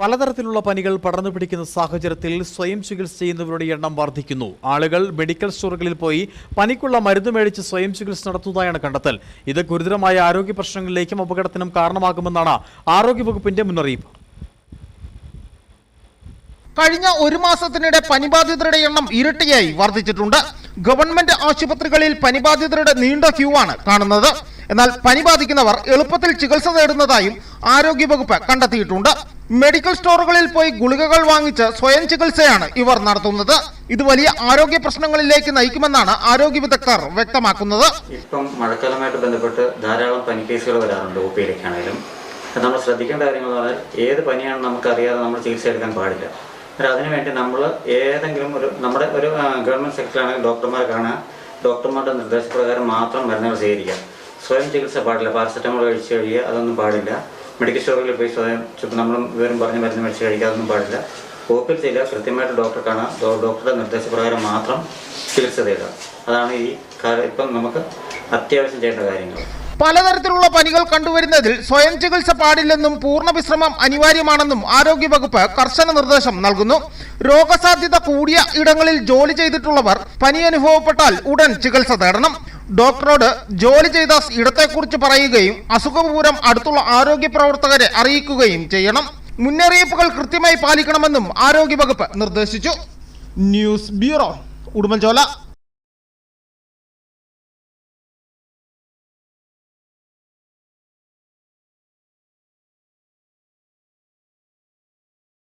പലതരത്തിലുള്ള പനികൾ പടർന്നു പിടിക്കുന്ന സാഹചര്യത്തിൽ സ്വയം ചികിത്സ ചെയ്യുന്നവരുടെ എണ്ണം വർദ്ധിക്കുന്നു. ആളുകൾ മെഡിക്കൽ സ്റ്റോറുകളിൽ പോയി പനിക്കുള്ള മരുന്ന് മേടിച്ച് സ്വയം ചികിത്സ നടത്തുന്നതായാണ് കണ്ടെത്തൽ. ഇത് ഗുരുതരമായ ആരോഗ്യ പ്രശ്നങ്ങളിലേക്കും അപകടത്തിനും കാരണമാകുമെന്നാണ് ആരോഗ്യവകുപ്പിന്റെ മുന്നറിയിപ്പ്. കഴിഞ്ഞ ഒരു മാസത്തിനിടെ പനിബാധിതരുടെ എണ്ണം ഇരട്ടിയായി വർദ്ധിച്ചിട്ടുണ്ട്. ഗവൺമെന്റ് ആശുപത്രികളിൽ പനിബാധിതരുടെ നീണ്ട ക്യൂ ആണ് കാണുന്നത്. എന്നാൽ പനി ബാധിക്കുന്നവർ എളുപ്പത്തിൽ ചികിത്സ നേടുന്നതായും ആരോഗ്യവകുപ്പ് കണ്ടെത്തിയിട്ടുണ്ട്. മെഡിക്കൽ സ്റ്റോറുകളിൽ പോയി ഗുളികകൾ വാങ്ങിച്ച് സ്വയം ചികിത്സയാണ് ഇവർ നടത്തുന്നത്. ഇത് വലിയ ആരോഗ്യ പ്രശ്നങ്ങളിലേക്ക് നയിക്കുമെന്നാണ് ആരോഗ്യ വിദഗ്ധർ വ്യക്തമാക്കുന്നത്. ഇപ്പം മഴക്കാലമായിട്ട് ബന്ധപ്പെട്ട് ധാരാളം പനി കേസുകൾ വരാറുണ്ട് ഒ പിയിലേക്കാണെങ്കിലും നമ്മൾ ശ്രദ്ധിക്കേണ്ട കാര്യങ്ങൾ എന്ന് പറഞ്ഞാൽ ഏത് പനിയാണ് നമുക്കറിയാതെ നമ്മൾ ചികിത്സ എടുക്കാൻ പാടില്ല. അതിനുവേണ്ടി നമ്മൾ ഏതെങ്കിലും ഒരു നമ്മുടെ ഒരു ഗവൺമെന്റ് സെക്ടറിലാണെങ്കിൽ ഡോക്ടർമാരെ കാണുക ഡോക്ടർമാരുടെ നിർദ്ദേശപ്രകാരം മാത്രം മരുന്നുകൾ സ്വീകരിക്കുക സ്വയം ചികിത്സ പാടില്ല. പാരസെറ്റമോൾ കഴിച്ച് കഴിയുക അതൊന്നും പാടില്ല. മെഡിക്കൽ സ്റ്റോറിൽ പോയി സ്വയം ചിലപ്പോൾ നമ്മളും വിവരം പറഞ്ഞ് മരുന്ന് മേടിച്ച് കഴിക്കാതൊന്നും പാടില്ല. ഒപ്പിൽ ചെയ്യുക കൃത്യമായിട്ട് ഡോക്ടറെ കാണാം. ഡോക്ടറുടെ നിർദ്ദേശപ്രകാരം മാത്രം ചികിത്സ തേടുക. അതാണ് ഈ ഇപ്പം നമുക്ക് അത്യാവശ്യം ചെയ്യേണ്ട കാര്യങ്ങൾ. പലതരത്തിലുള്ള പനികൾ കണ്ടുവരുന്നതിൽ സ്വയം ചികിത്സ പാടില്ലെന്നും പൂർണ വിശ്രമം അനിവാര്യമാണെന്നും ആരോഗ്യവകുപ്പ് കർശന നിർദ്ദേശം നൽകുന്നു. രോഗസാധ്യത കൂടിയ ഇടങ്ങളിൽ ജോലി ചെയ്തിട്ടുള്ളവർ പനി അനുഭവപ്പെട്ടാൽ ഉടൻ ചികിത്സ തേടണം. ഡോക്ടറോട് ജോലി ചെയ്ത ഇടത്തെക്കുറിച്ച് പറയുകയും അസുഖപൂരം അടുത്തുള്ള ആരോഗ്യ പ്രവർത്തകരെ അറിയിക്കുകയും ചെയ്യണം. മുന്നറിയിപ്പുകൾ കൃത്യമായി പാലിക്കണമെന്നും ആരോഗ്യവകുപ്പ് നിർദ്ദേശിച്ചു. News bureau Udumbanchola.